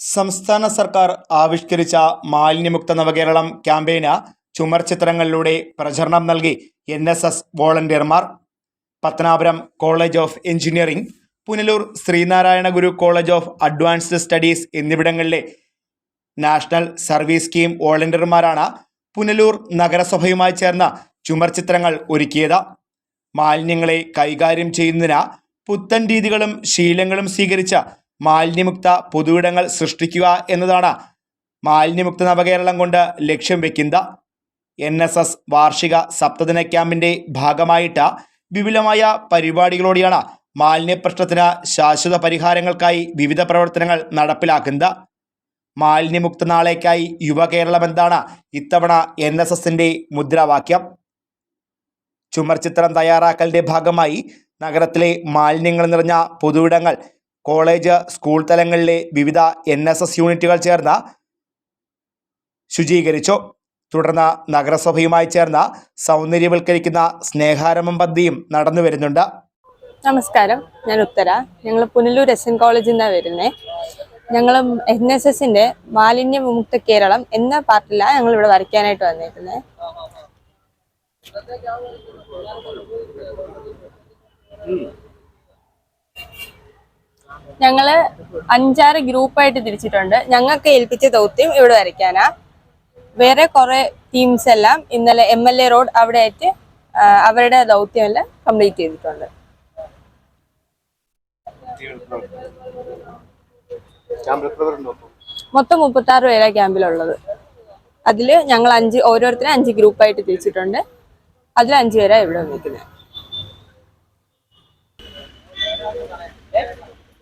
സംസ്ഥാന സർക്കാർ ആവിഷ്കരിച്ച മാലിന്യമുക്ത നവകേരളം ക്യാമ്പയിന് ചുമർ ചിത്രങ്ങളിലൂടെ പ്രചരണം നൽകി N S S വോളണ്ടിയർമാർ. Pathanapuram college of engineering Punalur Sreenarayana Guru college of advanced studies എന്നിവിടങ്ങളിലെ നാഷണൽ സർവീസ് സ്കീം വോളണ്ടിയർമാരാണ് പുനലൂർ നഗരസഭയുമായി ചേർന്ന ചുമർ ചിത്രങ്ങൾ ഒരുക്കിയത്. മാലിന്യങ്ങളെ കൈകാര്യം ചെയ്യുന്നതിന് പുത്തൻ രീതികളും ശീലങ്ങളും സ്വീകരിച്ച് മാലിന്യമുക്ത പൊതുവിടങ്ങൾ സൃഷ്ടിക്കുക എന്നതാണ് മാലിന്യമുക്ത നവകേരളം കൊണ്ട് ലക്ഷ്യം വെക്കുന്ന എൻ എസ് എസ് വാർഷിക സപ്തദിന ക്യാമ്പിന്റെ ഭാഗമായിട്ട് വിപുലമായ പരിപാടികളോടെയാണ് മാലിന്യ പ്രശ്നത്തിന് ശാശ്വത പരിഹാരങ്ങൾക്കായി വിവിധ പ്രവർത്തനങ്ങൾ നടപ്പിലാക്കുന്നത്. മാലിന്യമുക്ത നാളേക്കായി യുവകേരളം എന്താണ് ഇത്തവണ എൻ എസ് എസിന്റെ മുദ്രാവാക്യം? ചുമർചിത്രം ചിത്രം തയ്യാറാക്കലിന്റെ ഭാഗമായി നഗരത്തിലെ മാലിന്യങ്ങൾ നിറഞ്ഞ പൊതുയിടങ്ങൾ കോളേജ് സ്കൂൾ തലങ്ങളിലെ വിവിധ എൻ എസ് എസ് യൂണിറ്റുകൾ ചേർന്ന് ശുചീകരിച്ചു. തുടർന്ന് നഗരസഭയുമായി ചേർന്ന് സൗന്ദര്യവൽക്കരിക്കുന്ന സ്നേഹാരമം പദ്ധതിയും നടന്നു വരുന്നുണ്ട്. നമസ്കാരം. ഞാൻ ഉത്തര. ഞങ്ങൾ പുനലൂർ എസ് എൻ കോളേജിൽ നിന്നാണ് വരുന്നത് ഞങ്ങൾ എൻ എസ് എസിന്റെ മാലിന്യ വിമുക്ത കേരളം എന്ന പാർട്ടിലാണ് ഞങ്ങൾ ഇവിടെ വരയ്ക്കാനായിട്ട് വന്നേക്കുന്നത് ഞങ്ങൾ അഞ്ചാറ് ഗ്രൂപ്പായിട്ട് തിരിച്ചിട്ടുണ്ട്. ഞങ്ങൾക്ക് ഏൽപ്പിച്ച ദൗത്യം ഇവിടെ വരയ്ക്കാനാ. വേറെ കുറെ ടീംസ് എല്ലാം ഇന്നലെ എം എൽ എ റോഡ് അവിടെ ആയിട്ട് അവരുടെ ദൗത്യം എല്ലാം കംപ്ലീറ്റ് ചെയ്തിട്ടുണ്ട്. മൊത്തം? മുപ്പത്തി ആറ് പേരാ ക്യാമ്പിലുള്ളത്. അതിൽ ഞങ്ങൾ അഞ്ച് ഓരോരുത്തരും അഞ്ച് ഗ്രൂപ്പായിട്ട് തിരിച്ചിട്ടുണ്ട്. അതിൽ അഞ്ച് പേരാ ഇവിടെ നിൽക്കുന്നത്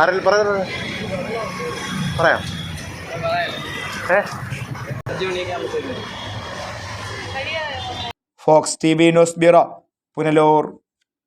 ആരെങ്കിലും പറഞ്ഞു? പറയാം. Fox T V news bureau Punalur.